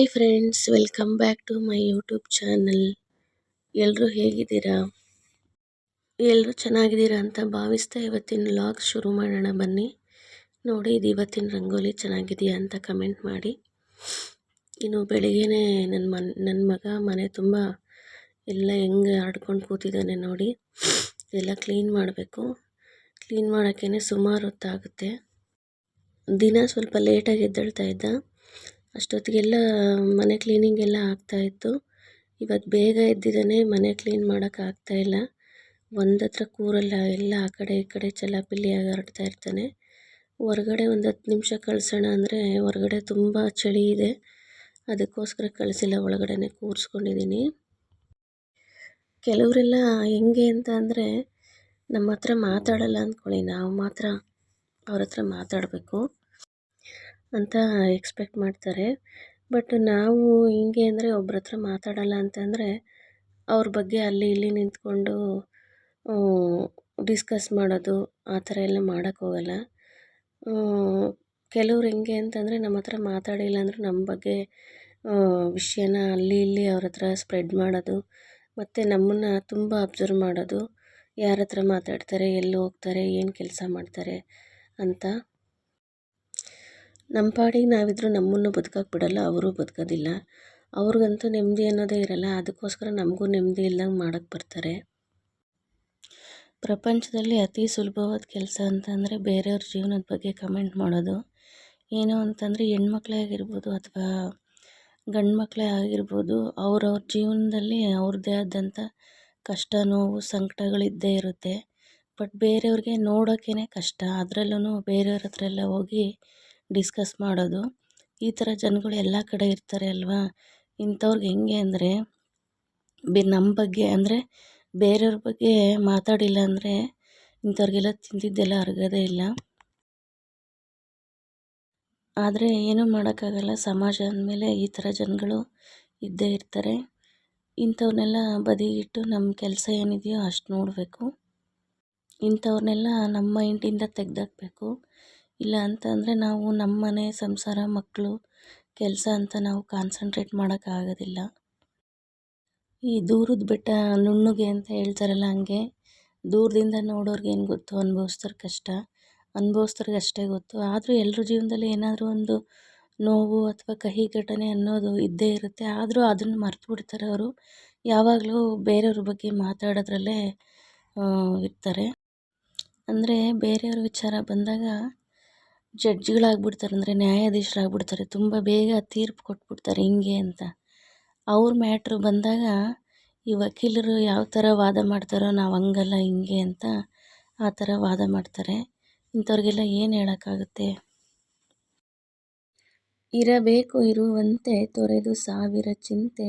Hi friends welcome back to my YouTube channel ಎಲ್ಲರೂ ಹೇಗಿದ್ದೀರಾ? ಎಲ್ಲರೂ ಚೆನ್ನಾಗಿದ್ದೀರಾ ಅಂತ ಭಾವಿಸ್ತಾ ಇವತ್ತಿನ ವ್ಲಾಗ್ ಶುರು ಮಾಡೋಣ ಬನ್ನಿ. ನೋಡಿ, ಇದು ಇವತ್ತಿನ ರಂಗೋಲಿ ಚೆನ್ನಾಗಿದೆಯಾ ಅಂತ ಕಮೆಂಟ್ ಮಾಡಿ. ಇನ್ನು ಬೆಳಿಗ್ಗೆನೇ ನನ್ನ ಮನ್ ನನ್ನ ಮಗ ಮನೆ ತುಂಬ ಎಲ್ಲ ಹೆಂಗೆ ಆಡ್ಕೊಂಡು ಕೂತಿದ್ದಾನೆ ನೋಡಿ. ಎಲ್ಲ ಕ್ಲೀನ್ ಮಾಡಬೇಕು. ಕ್ಲೀನ್ ಮಾಡೋಕ್ಕೇ ಸುಮಾರು ಹೊತ್ತಾಗುತ್ತೆ. ದಿನ ಸ್ವಲ್ಪ ಲೇಟಾಗಿ ಎದ್ದೇಳ್ತಾ ಇದ್ದ. ಅಷ್ಟೊತ್ತಿಗೆಲ್ಲ ಮನೆ ಕ್ಲೀನಿಂಗ್ ಎಲ್ಲ ಆಗ್ತಾಯಿತ್ತು ಇವತ್ತು ಬೇಗ ಎದ್ದಿದ್ದಾನೆ, ಮನೆ ಕ್ಲೀನ್ ಮಾಡೋಕ್ಕಾಗ್ತಾಯಿಲ್ಲ ಒಂದತ್ರ ಕೂರಲ್ಲ, ಎಲ್ಲ ಆ ಕಡೆ ಈ ಕಡೆ ಚೆಲ್ಲಾಪಿಲ್ಲಿಯಾಗಿ ಹರಡ್ತಾ ಇರ್ತಾನೆ. ಹೊರ್ಗಡೆ ಒಂದು ಹತ್ತು ನಿಮಿಷ ಕಳಿಸೋಣ ಅಂದರೆ ಹೊರ್ಗಡೆ ತುಂಬ ಚಳಿ ಇದೆ. ಅದಕ್ಕೋಸ್ಕರ ಕಳಿಸಿಲ್ಲ ಒಳಗಡೆ ಕೂರಿಸ್ಕೊಂಡಿದ್ದೀನಿ ಕೆಲವರೆಲ್ಲ ಹೆಂಗೆ ಅಂತ ಅಂದರೆ, ನಮ್ಮ ಹತ್ರ ಮಾತಾಡಲ್ಲ ಅಂದ್ಕೊಳ್ಳಿ. ನಾವು ಮಾತ್ರ ಅವ್ರ ಹತ್ರ ಮಾತಾಡಬೇಕು. ಅಂತ ಎಕ್ಸ್ಪೆಕ್ಟ್ ಮಾಡ್ತಾರೆ. ಬಟ್ ನಾವು ಹಿಂಗೆ ಅಂದರೆ ಒಬ್ರ ಹತ್ರ ಮಾತಾಡಲ್ಲ ಅಂತಂದರೆ ಅವ್ರ ಬಗ್ಗೆ ಅಲ್ಲಿ ಇಲ್ಲಿ ನಿಂತ್ಕೊಂಡು ಡಿಸ್ಕಸ್ ಮಾಡೋದು, ಆ ಥರ ಎಲ್ಲ ಮಾಡೋಕ್ಕೆ ಹೋಗಲ್ಲ. ಕೆಲವ್ರು ಹೆಂಗೆ ಅಂತಂದರೆ ನಮ್ಮ ಹತ್ರ ಮಾತಾಡಿಲ್ಲ ಅಂದರೂ ನಮ್ಮ ಬಗ್ಗೆ ವಿಷಯನ ಅಲ್ಲಿ ಇಲ್ಲಿ ಅವ್ರ ಹತ್ರ ಸ್ಪ್ರೆಡ್ ಮಾಡೋದು, ಮತ್ತು ನಮ್ಮನ್ನು ತುಂಬ ಅಬ್ಸರ್ವ್ ಮಾಡೋದು, ಯಾರ ಹತ್ರ ಮಾತಾಡ್ತಾರೆ, ಎಲ್ಲಿ ಹೋಗ್ತಾರೆ, ಏನು ಕೆಲಸ ಮಾಡ್ತಾರೆ ಅಂತ. ನಮ್ಮ ಪಾಡಿಗೆ ನಾವಿದ್ರೂ ನಮ್ಮನ್ನು ಬದುಕಕ್ಕೆ ಬಿಡಲ್ಲ, ಅವರು ಬದುಕೋದಿಲ್ಲ. ಅವ್ರಿಗಂತೂ ನೆಮ್ಮದಿ ಅನ್ನೋದೇ ಇರಲ್ಲ, ಅದಕ್ಕೋಸ್ಕರ ನಮಗೂ ನೆಮ್ಮದಿ ಇಲ್ದಂಗೆ ಮಾಡೋಕ್ಕೆ ಬರ್ತಾರೆ. ಪ್ರಪಂಚದಲ್ಲಿ ಅತಿ ಸುಲಭವಾದ ಕೆಲಸ ಅಂತಂದರೆ ಬೇರೆಯವ್ರ ಜೀವನದ ಬಗ್ಗೆ ಕಮೆಂಟ್ ಮಾಡೋದು. ಏನು ಅಂತಂದರೆ ಹೆಣ್ಮಕ್ಳೇ ಆಗಿರ್ಬೋದು ಅಥವಾ ಗಂಡು ಮಕ್ಕಳೇ ಆಗಿರ್ಬೋದು, ಅವ್ರವ್ರ ಜೀವನದಲ್ಲಿ ಅವ್ರದ್ದೇ ಆದಂಥ ಕಷ್ಟ, ನೋವು ಸಂಕಟಗಳಿದ್ದೇ ಇರುತ್ತೆ. ಬಟ್ ಬೇರೆಯವ್ರಿಗೆ ನೋಡೋಕ್ಕೇ ಕಷ್ಟ ಅದರಲ್ಲೂ ಬೇರೆಯವ್ರ ಹತ್ರ ಎಲ್ಲ ಹೋಗಿ ಡಿಸ್ಕಸ್ ಮಾಡೋದು. ಈ ಥರ ಜನಗಳು ಎಲ್ಲ ಕಡೆ ಇರ್ತಾರೆ ಅಲ್ವಾ? ಇಂಥವ್ರಿಗೆ ಹೆಂಗೆ ಅಂದರೆ, ಬೆ ನಮ್ಮ ಬಗ್ಗೆ ಅಂದರೆ ಬೇರೆಯವ್ರ ಬಗ್ಗೆ ಮಾತಾಡಿಲ್ಲ ಅಂದರೆ ಇಂಥವ್ರಿಗೆಲ್ಲ ತಿಂದಿದ್ದೆಲ್ಲ ಅರ್ಗದೇ ಇಲ್ಲ. ಆದರೆ ಏನೂ ಮಾಡೋಕ್ಕಾಗಲ್ಲ. ಸಮಾಜ ಅಂದಮೇಲೆ ಈ ಥರ ಜನಗಳು ಇದ್ದೇ ಇರ್ತಾರೆ. ಇಂಥವ್ರನ್ನೆಲ್ಲ ಬದಿಗಿಟ್ಟು ನಮ್ಮ ಕೆಲಸ ಏನಿದೆಯೋ ಅಷ್ಟು ನೋಡಬೇಕು. ಇಂಥವ್ರನ್ನೆಲ್ಲ ನಮ್ಮ ಮೈಂಡಿಂದ ತೆಗೆದಾಕ್ಬೇಕು. ಇಲ್ಲ ಅಂತಂದರೆ ನಾವು ನಮ್ಮ ಮನೆ, ಸಂಸಾರ ಮಕ್ಕಳು ಕೆಲಸ ಅಂತ ನಾವು ಕಾನ್ಸಂಟ್ರೇಟ್ ಮಾಡೋಕ್ಕಾಗೋದಿಲ್ಲ ಈ ದೂರದ ಬೆಟ್ಟ ನುಣ್ಣುಗೆ ಅಂತ ಹೇಳ್ತಾರಲ್ಲ ಹಂಗೆ, ದೂರದಿಂದ ನೋಡೋರ್ಗೆ ಏನು ಗೊತ್ತು? ಅನುಭವಿಸ್ತಾರೆ ಕಷ್ಟ. ಅನುಭವಿಸ್ತಾರೆ ಅಷ್ಟೇ ಗೊತ್ತು. ಆದರೂ ಎಲ್ಲರ ಜೀವನದಲ್ಲಿ ಏನಾದರೂ ಒಂದು ನೋವು ಅಥವಾ ಕಹಿ ಘಟನೆ ಅನ್ನೋದು ಇದ್ದೇ ಇರುತ್ತೆ. ಆದರೂ ಅದನ್ನು ಮರೆತು ಬಿಡ್ತಾರೆ ಅವರು. ಯಾವಾಗಲೂ ಬೇರೆಯವ್ರ ಬಗ್ಗೆ ಮಾತಾಡೋದ್ರಲ್ಲೇ ಇರ್ತಾರೆ. ಅಂದರೆ ಬೇರೆಯವ್ರ ವಿಚಾರ ಬಂದಾಗ ಜಡ್ಜ್ಗಳಾಗ್ಬಿಡ್ತಾರೆ ಅಂದರೆ ನ್ಯಾಯಾಧೀಶರಾಗ್ಬಿಡ್ತಾರೆ. ತುಂಬ ಬೇಗ ತೀರ್ಪು ಕೊಟ್ಬಿಡ್ತಾರೆ ಹಿಂಗೆ ಅಂತ. ಅವ್ರ ಮ್ಯಾಟ್ರು ಬಂದಾಗ ಈ ವಕೀಲರು ಯಾವ ಥರ ವಾದ ಮಾಡ್ತಾರೋ ನಾವು ಹಂಗಲ್ಲ ಹಿಂಗೆ ಅಂತ ಆ ಥರ ವಾದ ಮಾಡ್ತಾರೆ. ಇಂಥವ್ರಿಗೆಲ್ಲ ಏನು ಹೇಳೋಕ್ಕಾಗುತ್ತೆ? ಇರಬೇಕು ಇರುವಂತೆ ತೊರೆದು ಸಾವಿರ ಚಿಂತೆ,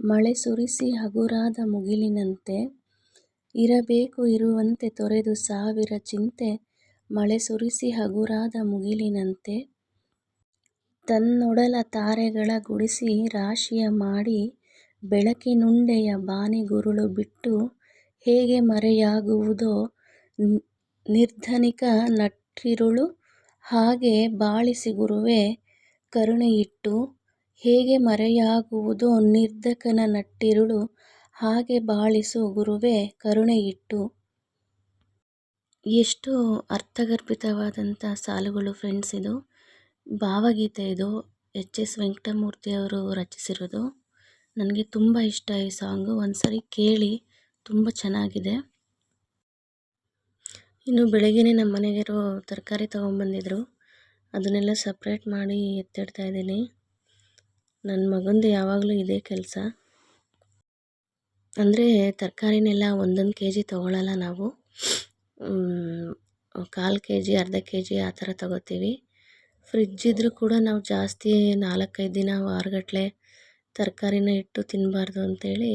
ಮಳೆ ಸುರಿಸಿ ಹಗುರಾದ ಮುಗಿಲಿನಂತೆ. ಇರಬೇಕು ಇರುವಂತೆ ತೊರೆದು ಸಾವಿರ ಚಿಂತೆ ಮಳೆ ಸುರಿಸಿ ಹಗುರಾದ ಮುಗಿಲಿನಂತೆ ತನ್ನೊಡಲ ತಾರೆಗಳ ಗುಡಿಸಿ ರಾಶಿಯ ಮಾಡಿ ಬೆಳಕಿನುಂಡೆಯ ಬಾನಿಗುರುಳು ಬಿಟ್ಟು ಹೇಗೆ ಮರೆಯಾಗುವುದೋ ನಿರ್ಧನಿಕ ನಟ್ಟಿರುಳು ಹಾಗೆ ಬಾಳಿಸಿ ಗುರುವೇ ಕರುಣೆಯಿಟ್ಟು ಹೇಗೆ ಮರೆಯಾಗುವುದೋ ನಿರ್ಧಕನ ನಟ್ಟಿರುಳು ಹಾಗೆ ಬಾಳಿಸು ಗುರುವೇ ಕರುಣೆಯಿಟ್ಟು. ಎಷ್ಟು ಅರ್ಥಗರ್ಭಿತವಾದಂಥ ಸಾಲುಗಳು ಫ್ರೆಂಡ್ಸ್ ಇದು. ಭಾವಗೀತೆ ಇದು. ಎಚ್. ಎಸ್. ವೆಂಕಟಮೂರ್ತಿಯವರು ರಚಿಸಿರೋದು. ನನಗೆ ತುಂಬ ಇಷ್ಟ ಈ ಸಾಂಗು ಒಂದ್ಸರಿ ಕೇಳಿ ತುಂಬ ಚೆನ್ನಾಗಿದೆ. ಇನ್ನು ಬೆಳಗ್ಗೆ ನಮ್ಮ ಮನೆಗಿರೋ ತರಕಾರಿ ತೊಗೊಂಬಂದಿದ್ರು. ಅದನ್ನೆಲ್ಲ ಸಪ್ರೇಟ್ ಮಾಡಿ ಎತ್ತಿಡ್ತಾ ಇದ್ದೀನಿ. ನನ್ನ ಮಗಂದು ಯಾವಾಗಲೂ ಇದೇ ಕೆಲಸ. ಅಂದರೆ ತರಕಾರಿನೆಲ್ಲ ಒಂದೊಂದು ಕೆ ಜಿ ತೊಗೊಳ್ಳಲ್ಲ ನಾವು. ಕಾಲು ಕೆ ಜಿ ಅರ್ಧ ಕೆ ಜಿ ಆ ಥರ ತಗೋತೀವಿ. ಫ್ರಿಜ್ ಇದ್ದರೂ ಕೂಡ ನಾವು ಜಾಸ್ತಿ ನಾಲ್ಕೈದು ದಿನ ವಾರಗಟ್ಟಲೆ ತರಕಾರಿನ ಇಟ್ಟು ತಿನ್ನಬಾರ್ದು ಅಂತೇಳಿ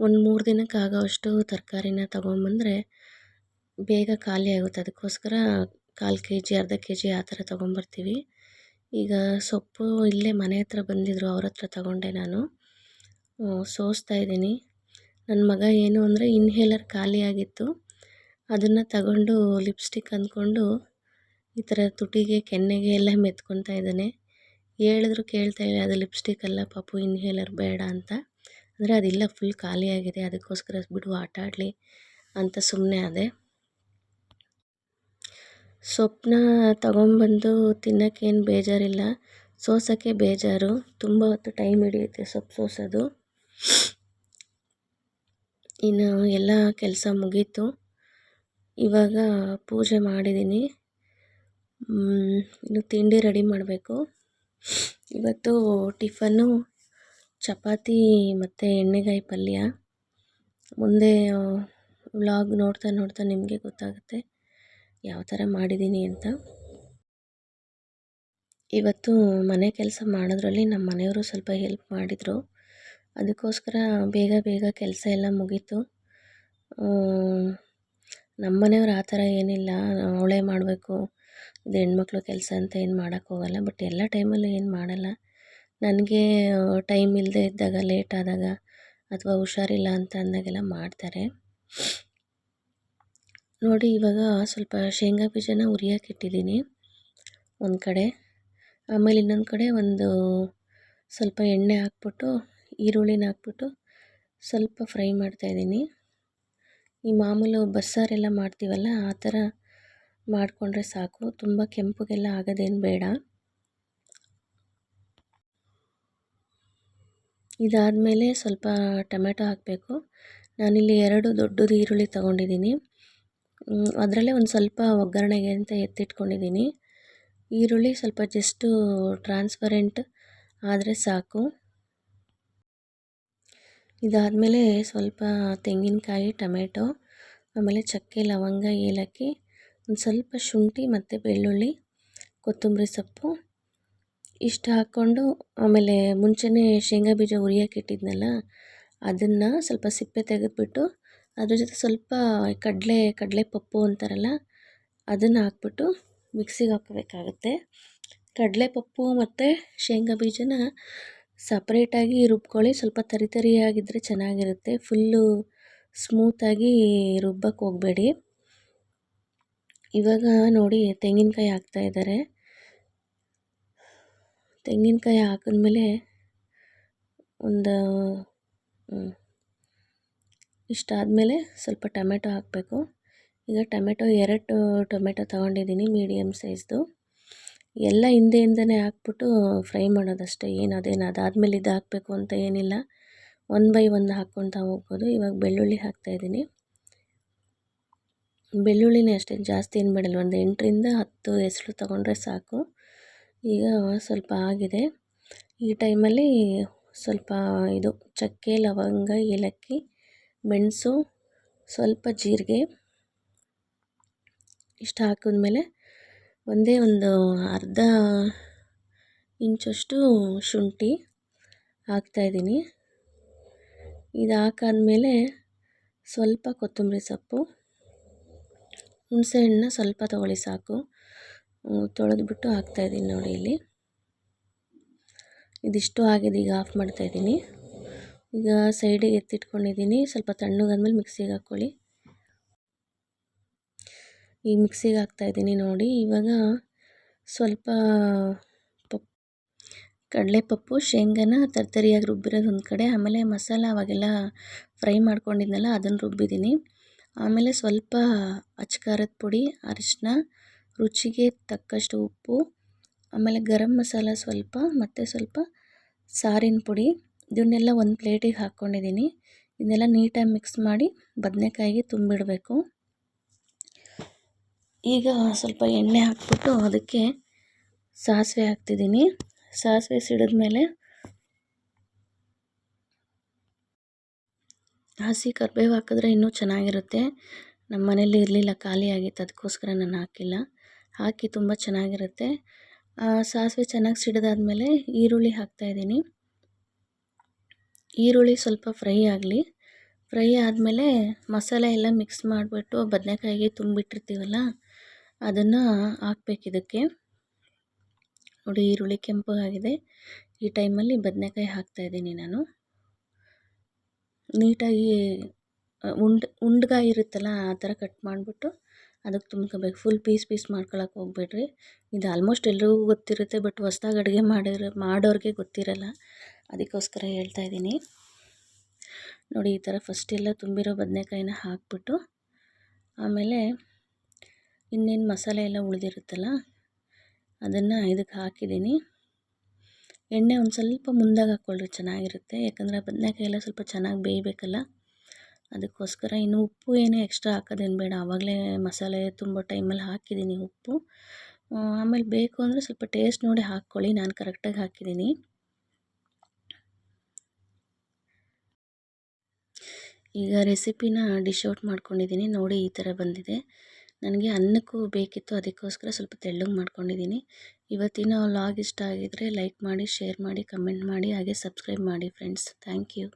ಒಂದು ಮೂರು ದಿನಕ್ಕೆ ಆಗೋವಷ್ಟು ತರಕಾರಿನ ತಗೊಂಬಂದರೆ ಬೇಗ ಖಾಲಿ ಆಗುತ್ತೆ. ಅದಕ್ಕೋಸ್ಕರ ಕಾಲು ಕೆ ಜಿ ಅರ್ಧ ಕೆ ಜಿ ಆ ಥರ ತೊಗೊಂಬರ್ತೀವಿ. ಈಗ ಸೊಪ್ಪು ಇಲ್ಲೇ ಮನೆ ಹತ್ರ ಬಂದಿದ್ದರು ಅವ್ರ ಹತ್ರ ತಗೊಂಡೆ ನಾನು. ಸೋಸ್ತಾ ಇದ್ದೀನಿ. ನನ್ನ ಮಗ ಏನು ಅಂದರೆ ಇನ್ಹೇಲರ್ ಖಾಲಿಯಾಗಿತ್ತು ಅದನ್ನು ತಗೊಂಡು ಲಿಪ್ಸ್ಟಿಕ್ ಅಂದ್ಕೊಂಡು ಈ ಥರ ತುಟಿಗೆ, ಕೆನ್ನೆಗೆ ಎಲ್ಲ ಮೆತ್ಕೊತಾ ಇದ್ದಾನೆ. ಹೇಳಿದ್ರು ಕೇಳ್ತಾ ಇಲ್ಲ, ಅದು ಲಿಪ್ಸ್ಟಿಕ್ ಅಲ್ಲ ಪಾಪು ಇನ್ಹೇಲರ್ ಬೇಡ ಅಂತ. ಅಂದರೆ ಅದಿಲ್ಲ ಫುಲ್ ಖಾಲಿಯಾಗಿದೆ ಅದಕ್ಕೋಸ್ಕರ ಬಿಡು, ಆಟ ಆಡಲಿ ಅಂತ ಸುಮ್ಮನೆ ಅದೇ ಸೊಪ್ಪನ್ನ ತಗೊಂಬಂದು ತಿನ್ನೋಕ್ಕೇನು ಬೇಜಾರಿಲ್ಲ. ಸೋಸೋಕ್ಕೆ ಬೇಜಾರು, ತುಂಬ ಹೊತ್ತು ಟೈಮ್ ಹಿಡಿಯುತ್ತೆ ಸೊಪ್ಪು ಸೋಸೋದು. ಇನ್ನು ಎಲ್ಲ ಕೆಲಸ ಮುಗೀತು. ಇವಾಗ ಪೂಜೆ ಮಾಡಿದ್ದೀನಿ. ಇನ್ನು ತಿಂಡಿ ರೆಡಿ ಮಾಡಬೇಕು. ಇವತ್ತು ಟಿಫನ್ನು ಚಪಾತಿ ಮತ್ತು ಎಣ್ಣೆಗಾಯಿ ಪಲ್ಯ. ಮುಂದೆ ವ್ಲಾಗ್ ನೋಡ್ತಾ ನೋಡ್ತಾ ನಿಮಗೆ ಗೊತ್ತಾಗುತ್ತೆ ಯಾವ ಥರ ಮಾಡಿದ್ದೀನಿ ಅಂತ. ಇವತ್ತು ಮನೆ ಕೆಲಸ ಮಾಡೋದ್ರಲ್ಲಿ ನಮ್ಮ ಮನೆಯವರು ಸ್ವಲ್ಪ ಹೆಲ್ಪ್ ಮಾಡಿದರು. ಅದಕ್ಕೋಸ್ಕರ ಬೇಗ ಬೇಗ ಕೆಲಸ ಎಲ್ಲ ಮುಗೀತು. ನಮ್ಮ ಮನೆಯವ್ರು ಆ ಥರ ಏನಿಲ್ಲ ಅವಳೇ ಮಾಡಬೇಕು. ಇದು ಹೆಣ್ಮಕ್ಳು ಕೆಲಸ ಅಂತ ಏನು ಮಾಡೋಕ್ಕೋಗಲ್ಲ ಬಟ್ ಎಲ್ಲ ಟೈಮಲ್ಲೂ ಏನು ಮಾಡಲ್ಲ. ನನಗೆ ಟೈಮ್ ಇಲ್ಲದೇ ಇದ್ದಾಗ ಲೇಟ್ ಆದಾಗ ಅಥವಾ ಹುಷಾರಿಲ್ಲ ಅಂತ ಅಂದಾಗೆಲ್ಲ ಮಾಡ್ತಾರೆ. ನೋಡಿ, ಇವಾಗ ಸ್ವಲ್ಪ ಶೇಂಗಾ ಬೀಜನ ಉರಿಯೋಕೆ ಇಟ್ಟಿದ್ದೀನಿ ಒಂದು ಕಡೆ. ಆಮೇಲೆ ಇನ್ನೊಂದು ಕಡೆ ಒಂದು ಸ್ವಲ್ಪ ಎಣ್ಣೆ ಹಾಕ್ಬಿಟ್ಟು, ಈರುಳ್ಳಿನ ಹಾಕ್ಬಿಟ್ಟು ಸ್ವಲ್ಪ ಫ್ರೈ ಮಾಡ್ತಾಯಿದ್ದೀನಿ ಈ ಮಾಮೂಲು ಬಸ್ಸಾರೆಲ್ಲ ಮಾಡ್ತೀವಲ್ಲ ಆ ಥರ ಮಾಡಿಕೊಂಡ್ರೆ ಸಾಕು. ತುಂಬ ಕೆಂಪಗೆಲ್ಲ ಆಗೋದೇನು ಬೇಡ. ಇದಾದಮೇಲೆ ಸ್ವಲ್ಪ ಟೊಮೆಟೊ ಹಾಕಬೇಕು. ನಾನಿಲ್ಲಿ ಎರಡು ದೊಡ್ಡದು ಈರುಳ್ಳಿ ತೊಗೊಂಡಿದ್ದೀನಿ. ಅದರಲ್ಲೇ ಒಂದು ಸ್ವಲ್ಪ ಒಗ್ಗರಣೆಗೆ ಅಂತ ಎತ್ತಿಟ್ಕೊಂಡಿದ್ದೀನಿ. ಈರುಳ್ಳಿ ಸ್ವಲ್ಪ ಜಸ್ಟು ಟ್ರಾನ್ಸ್ಪರೆಂಟ್ ಆದರೆ ಸಾಕು. ಇದಾದಮೇಲೆ ಸ್ವಲ್ಪ ತೆಂಗಿನಕಾಯಿ, ಟೊಮೆಟೊ, ಆಮೇಲೆ ಚಕ್ಕೆ, ಲವಂಗ, ಏಲಕ್ಕಿ, ಒಂದು ಸ್ವಲ್ಪ ಶುಂಠಿ ಮತ್ತು ಬೆಳ್ಳುಳ್ಳಿ, ಕೊತ್ತಂಬರಿ ಸೊಪ್ಪು ಇಷ್ಟು ಹಾಕ್ಕೊಂಡು ಆಮೇಲೆ ಮುಂಚೆನೇ ಶೇಂಗಾ ಬೀಜ ಹುರಿಯೋಕೆ ಇಟ್ಟಿದ್ನಲ್ಲ, ಅದನ್ನು ಸ್ವಲ್ಪ ಸಿಪ್ಪೆ ತೆಗೆದುಬಿಟ್ಟು ಅದ್ರ ಜೊತೆ ಸ್ವಲ್ಪ ಕಡಲೆ ಕಡಲೆ ಪಪ್ಪು ಅಂತಾರಲ್ಲ, ಅದನ್ನು ಹಾಕ್ಬಿಟ್ಟು ಮಿಕ್ಸಿಗೆ ಹಾಕಬೇಕಾಗುತ್ತೆ. ಕಡಲೆ ಪಪ್ಪು ಮತ್ತು ಶೇಂಗಾ ಬೀಜನ ಸಪ್ರೇಟಾಗಿ ರುಬ್ಕೊಳ್ಳಿ. ಸ್ವಲ್ಪ ತರಿ ತರಿಯಾಗಿದ್ದರೆ ಚೆನ್ನಾಗಿರುತ್ತೆ. ಫುಲ್ಲು ಸ್ಮೂತಾಗಿ ರುಬ್ಬಕ್ಕೆ ಹೋಗಬೇಡಿ. ಇವಾಗ ನೋಡಿ, ತೆಂಗಿನಕಾಯಿ ಹಾಕ್ತಾ ಇದ್ದಾರೆ. ತೆಂಗಿನಕಾಯಿ ಹಾಕಿದ್ಮೇಲೆ ಒಂದು ಇಷ್ಟಾದಮೇಲೆ ಸ್ವಲ್ಪ ಟೊಮೆಟೊ ಹಾಕಬೇಕು. ಈಗ ಟೊಮೆಟೊ ಎರಡು ಟೊಮೆಟೊ ತೊಗೊಂಡಿದ್ದೀನಿ, ಮೀಡಿಯಮ್ ಸೈಜ್ದು. ಎಲ್ಲ ಹಿಂದೆ ಹಾಕ್ಬಿಟ್ಟು ಫ್ರೈ ಮಾಡೋದಷ್ಟೇ. ಏನು ಅದೇನು ಅದಾದಮೇಲೆ ಇದು ಹಾಕಬೇಕು ಅಂತ ಏನಿಲ್ಲ. ಒನ್ ಬೈ ಒನ್ ಹಾಕ್ಕೊತಾ ಹೋಗ್ಬೋದು. ಇವಾಗ ಬೆಳ್ಳುಳ್ಳಿ ಹಾಕ್ತಾಯಿದ್ದೀನಿ ಬೆಳ್ಳುಳ್ಳಿನೇ ಅಷ್ಟೇ, ಜಾಸ್ತಿ ಏನು ಬಿಡಲ್ಲ. ಒಂದು ಎಂಟರಿಂದ ಹತ್ತು ಹೆಸರು ತೊಗೊಂಡ್ರೆ ಸಾಕು. ಈಗ ಸ್ವಲ್ಪ ಆಗಿದೆ. ಈ ಟೈಮಲ್ಲಿ ಸ್ವಲ್ಪ ಇದು ಚಕ್ಕೆ, ಲವಂಗ, ಏಲಕ್ಕಿ, ಮೆಣಸು, ಸ್ವಲ್ಪ ಜೀರಿಗೆ ಇಷ್ಟು ಹಾಕಿದ್ಮೇಲೆ ಒಂದೇ ಒಂದು ಅರ್ಧ ಇಂಚಷ್ಟು ಶುಂಠಿ ಹಾಕ್ತಾಯಿದ್ದೀನಿ ಇದು ಹಾಕಾದ್ಮೇಲೆ ಸ್ವಲ್ಪ ಕೊತ್ತಂಬರಿ ಸೊಪ್ಪು, ಹುಣಸೆಹಣ್ಣನ್ನ ಸ್ವಲ್ಪ ತೊಗೊಳ್ಳಿ ಸಾಕು. ತೊಳೆದ್ಬಿಟ್ಟು ಹಾಕ್ತಾಯಿದ್ದೀನಿ ನೋಡಿ ಇಲ್ಲಿ. ಇದಿಷ್ಟು ಆಗಿದೆ ಈಗ ಆಫ್ ಮಾಡ್ತಾಯಿದ್ದೀನಿ ಈಗ ಸೈಡಿಗೆ ಎತ್ತಿಟ್ಕೊಂಡಿದ್ದೀನಿ. ಸ್ವಲ್ಪ ತಣ್ಣಗಾದ್ಮೇಲೆ ಮಿಕ್ಸಿಗೆ ಹಾಕ್ಕೊಳ್ಳಿ. ಈ ಮಿಕ್ಸಿಗೆ ಹಾಕ್ತಾಯಿದ್ದೀನಿ ನೋಡಿ. ಇವಾಗ ಸ್ವಲ್ಪ ಪಪ್, ಕಡಲೆಪಪ್ಪು, ಶೇಂಗಾನ, ತರ್ತರಿಯಾಗಿ ರುಬ್ಬಿರೋದು ಒಂದು ಕಡೆ. ಆಮೇಲೆ ಮಸಾಲ ಅವಾಗೆಲ್ಲ ಫ್ರೈ ಮಾಡ್ಕೊಂಡಿದ್ನಲ್ಲ, ಅದನ್ನು ರುಬ್ಬಿದ್ದೀನಿ. ಆಮೇಲೆ ಸ್ವಲ್ಪ ಅಚ್ಕಾರದ ಪುಡಿ ಅರಿಶಿನ ರುಚಿಗೆ ತಕ್ಕಷ್ಟು ಉಪ್ಪು, ಆಮೇಲೆ ಗರಂ ಮಸಾಲ ಸ್ವಲ್ಪ, ಮತ್ತು ಸ್ವಲ್ಪ ಸಾರಿನ ಪುಡಿ. ಇದನ್ನೆಲ್ಲ ಒಂದು ಪ್ಲೇಟಿಗೆ ಹಾಕ್ಕೊಂಡಿದ್ದೀನಿ ಇದನ್ನೆಲ್ಲ ನೀಟಾಗಿ ಮಿಕ್ಸ್ ಮಾಡಿ ಬದನೆಕಾಯಿಗೆ ತುಂಬಿಡಬೇಕು. ಈಗ ಸ್ವಲ್ಪ ಎಣ್ಣೆ ಹಾಕ್ಬಿಟ್ಟು ಅದಕ್ಕೆ ಸಾಸಿವೆ ಹಾಕ್ತಿದ್ದೀನಿ. ಸಾಸಿವೆ ಸಿಡಿದ್ಮೇಲೆ ಹಸಿ ಕರ್ಬೇವು ಹಾಕಿದ್ರೆ ಇನ್ನೂ ಚೆನ್ನಾಗಿರುತ್ತೆ. ನಮ್ಮ ಮನೇಲಿ ಇರಲಿಲ್ಲ, ಖಾಲಿ ಆಗಿತ್ತು, ಅದಕ್ಕೋಸ್ಕರ ನಾನು ಹಾಕಿಲ್ಲ. ಹಾಕಿ ತುಂಬ ಚೆನ್ನಾಗಿರುತ್ತೆ. ಸಾಸಿವೆ ಚೆನ್ನಾಗಿ ಸಿಡಿದಾದ್ಮೇಲೆ ಈರುಳ್ಳಿ ಹಾಕ್ತಾಯಿದ್ದೀನಿ ಈರುಳ್ಳಿ ಸ್ವಲ್ಪ ಫ್ರೈ ಆಗಲಿ. ಫ್ರೈ ಆದಮೇಲೆ ಮಸಾಲೆ ಎಲ್ಲ ಮಿಕ್ಸ್ ಮಾಡಿಬಿಟ್ಟು ಬದನೆಕಾಯಿಗೆ ತುಂಬಿಟ್ಟಿರ್ತೀವಲ್ಲ ಅದನ್ನು ಹಾಕ್ಬೇಕು ಇದಕ್ಕೆ. ನೋಡಿ, ಈರುಳ್ಳಿ ಕೆಂಪಗಾಗಿದೆ ಈ ಟೈಮಲ್ಲಿ ಬದನೆಕಾಯಿ ಹಾಕ್ತಾಯಿದ್ದೀನಿ ನಾನು. ನೀಟಾಗಿ ಉಂಡ್, ಉಂಡ್ಗಾಯಿ ಇರುತ್ತಲ್ಲ, ಆ ಥರ ಕಟ್ ಮಾಡಿಬಿಟ್ಟು ಅದಕ್ಕೆ ತುಂಬ್ಕೋಬೇಕು. ಫುಲ್ ಪೀಸ್ ಪೀಸ್ ಮಾಡ್ಕೊಳಕ್ಕೆ ಹೋಗ್ಬೇಡ್ರಿ. ಇದು ಆಲ್ಮೋಸ್ಟ್ ಎಲ್ರಿಗೂ ಗೊತ್ತಿರುತ್ತೆ, ಬಟ್ ಹೊಸ್ದಾಗಿ ಅಡುಗೆ ಮಾಡಿರೋ, ಮಾಡೋರಿಗೆ ಗೊತ್ತಿರಲ್ಲ. ಅದಕ್ಕೋಸ್ಕರ ಹೇಳ್ತಾ ಇದ್ದೀನಿ. ನೋಡಿ, ಈ ಥರ ಫಸ್ಟ್ ಎಲ್ಲ ತುಂಬಿರೋ ಬದನೆಕಾಯಿನ ಹಾಕ್ಬಿಟ್ಟು ಆಮೇಲೆ ಇನ್ನೇನು ಮಸಾಲೆ ಎಲ್ಲ ಉಳಿದಿರುತ್ತಲ್ಲ, ಅದನ್ನು ಇದಕ್ಕೆ ಹಾಕಿದ್ದೀನಿ. ಎಣ್ಣೆ ಒಂದು ಸ್ವಲ್ಪ ಮುಂದಾಗಿ ಹಾಕ್ಕೊಳ್ರಿ, ಚೆನ್ನಾಗಿರುತ್ತೆ. ಯಾಕಂದರೆ ಬದನೆಕಾಯಿ ಎಲ್ಲ ಸ್ವಲ್ಪ ಚೆನ್ನಾಗಿ ಬೇಯಬೇಕಲ್ಲ, ಅದಕ್ಕೋಸ್ಕರ ಇನ್ನು ಉಪ್ಪು ಏನು ಎಕ್ಸ್ಟ್ರಾ ಹಾಕೋದೇನು ಬೇಡ. ಆವಾಗಲೇ ಮಸಾಲೆ ತುಂಬ ಟೈಮಲ್ಲಿ ಹಾಕಿದ್ದೀನಿ ಉಪ್ಪು. ಆಮೇಲೆ ಬೇಕು ಅಂದರೆ ಸ್ವಲ್ಪ ಟೇಸ್ಟ್ ನೋಡಿ ಹಾಕ್ಕೊಳ್ಳಿ, ನಾನು ಕರೆಕ್ಟಾಗಿ ಹಾಕಿದ್ದೀನಿ. ಈಗ ರೆಸಿಪಿನ ಡಿಶ್ ಔಟ್ ಮಾಡ್ಕೊಂಡಿದ್ದೀನಿ, ನೋಡಿ ಈ ಥರ ಬಂದಿದೆ. ನನಗೆ ಅನ್ನಕ್ಕೂ ಬೇಕಿತ್ತು, ಅದಕ್ಕೋಸ್ಕರ ಸ್ವಲ್ಪ ತೆಳ್ಳಗೆ ಮಾಡ್ಕೊಂಡಿದ್ದೀನಿ. ಇವತ್ತಿನ ಲಾಗ್ ಇಷ್ಟ ಆಗಿದ್ದರೆ ಲೈಕ್ ಮಾಡಿ ಶೇರ್ ಮಾಡಿ ಕಮೆಂಟ್ ಮಾಡಿ, ಹಾಗೆ ಸಬ್ಸ್ಕ್ರೈಬ್ ಮಾಡಿ ಫ್ರೆಂಡ್ಸ್ ಥ್ಯಾಂಕ್ ಯು